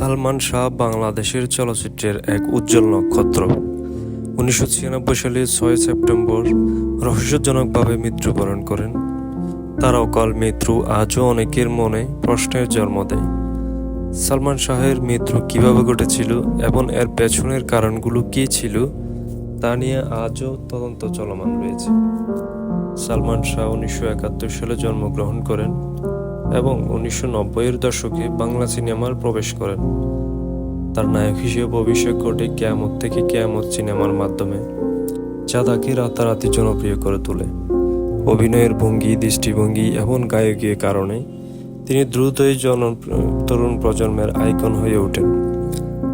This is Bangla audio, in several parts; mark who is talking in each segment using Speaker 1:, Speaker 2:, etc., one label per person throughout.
Speaker 1: সালমান শাহ বাংলাদেশের চলচ্চিত্রের এক উজ্জ্বল নক্ষত্র। উনিশশো ছিয়ানব্বই সালে ছয় সেপ্টেম্বর রহস্যজনকভাবে মৃত্যুবরণ করেন। তার অকাল মৃত্যু আজও অনেকের মনে প্রশ্নের জন্ম দেয়। সালমান শাহের মৃত্যু কীভাবে ঘটেছিল এবং এর পেছনের কারণগুলো কী ছিল, তা নিয়ে আজও তদন্ত চলমান রয়েছে। সালমান শাহ উনিশশো একাত্তর সালে জন্মগ্রহণ করেন। এবং উনিশশো নব্বইয়ের দশকে বাংলা সিনেমার প্রবেশ করেন। তার নায়ক হিসেবে অভিষেক ঘটে কেয়ামত থেকে কেয়ামত সিনেমার মাধ্যমে, যা তাকে রাতারাতি জনপ্রিয় করে তোলে। অভিনয়ের ভঙ্গি, দৃষ্টিভঙ্গি এবং গায়কীর কারণে তিনি দ্রুতই জন তরুণ প্রজন্মের আইকন হয়ে ওঠেন।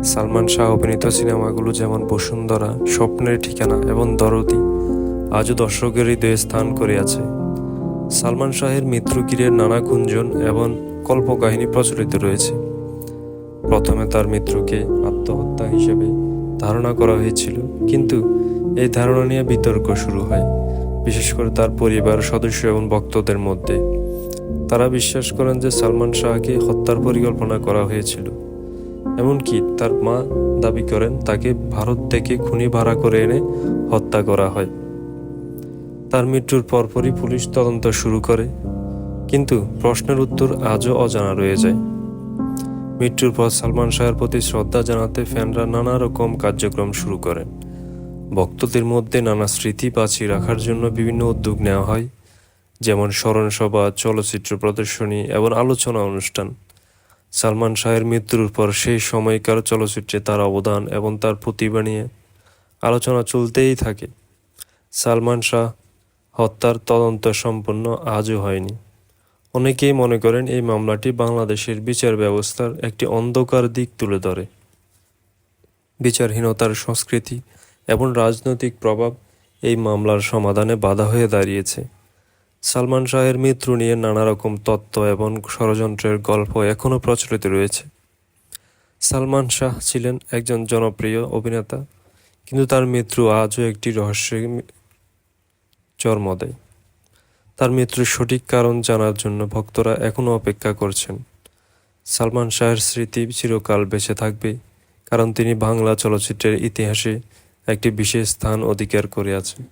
Speaker 1: সালমান শাহ অভিনীত সিনেমাগুলো যেমন বসুন্ধরা, স্বপ্নের ঠিকানা এবং দরদি, আজও দর্শকের হৃদয়ে স্থান করে আছে। সালমান শাহের মৃত্যু নানা গুঞ্জন এবং কল্পকাহিনী প্রচলিত রয়েছে। প্রথমে তার মৃত্যুকে আত্মহত্যা হিসেবে ধারণা করা হয়েছিল, কিন্তু এই ধারণা নিয়ে বিতর্ক শুরু হয়, বিশেষ করে তার পরিবার, সদস্য এবং ভক্তদের মধ্যে। তারা বিশ্বাস করেন যে সালমান শাহকে হত্যার পরিকল্পনা করা হয়েছিল। এমনকি তার মা দাবি করেন, তাকে ভারত থেকে খুনি ভাড়া করে এনে হত্যা করা হয়। তার মৃত্যুর পরপরই পুলিশ তদন্ত শুরু করে। কিন্তু প্রশ্নের উত্তর আজও অজানা রয়ে যায়। মৃত্যুর পর সালমান শাহের প্রতি শ্রদ্ধা জানাতে ফ্যানরা নানা রকম কার্যক্রম শুরু করেন। ভক্তদের মধ্যে নানা স্মৃতি বাঁচিয়ে রাখার জন্য বিভিন্ন উদ্যোগ নেওয়া হয়, যেমন স্মরণসভা, চলচ্চিত্র প্রদর্শনী এবং আলোচনা অনুষ্ঠান। সালমান শাহের মৃত্যুর পর সেই সময়কার চলচ্চিত্রে তার অবদান এবং তার প্রতিভা নিয়ে আলোচনা চলতেই থাকে। সালমান শাহ হত্যার তদন্ত সম্পন্ন আজও হয়নি। অনেকেই মনে করেন এই মামলাটি বাংলাদেশের বিচার ব্যবস্থার একটি অন্ধকার দিক তুলে ধরে। বিচারহীনতার সংস্কৃতি এবং রাজনৈতিক প্রভাব এই মামলার সমাধানে বাধা হয়ে দাঁড়িয়েছে। সালমান শাহের মৃত্যু নিয়ে নানা রকম তত্ত্ব এবং ষড়যন্ত্রের গল্প এখনও প্রচলিত রয়েছে। সালমান শাহ ছিলেন একজন জনপ্রিয় অভিনেতা, কিন্তু তার মৃত্যু আজও একটি রহস্যের জন্ম দেয় তার মৃত্যুর সঠিক কারণ জানার জন্য ভক্তরা এখনও অপেক্ষা করছেন। সালমান শাহের স্মৃতি চিরকাল বেঁচে থাকবে, কারণ তিনি বাংলা চলচ্চিত্রের ইতিহাসে একটি বিশেষ স্থান অধিকার করে আছেন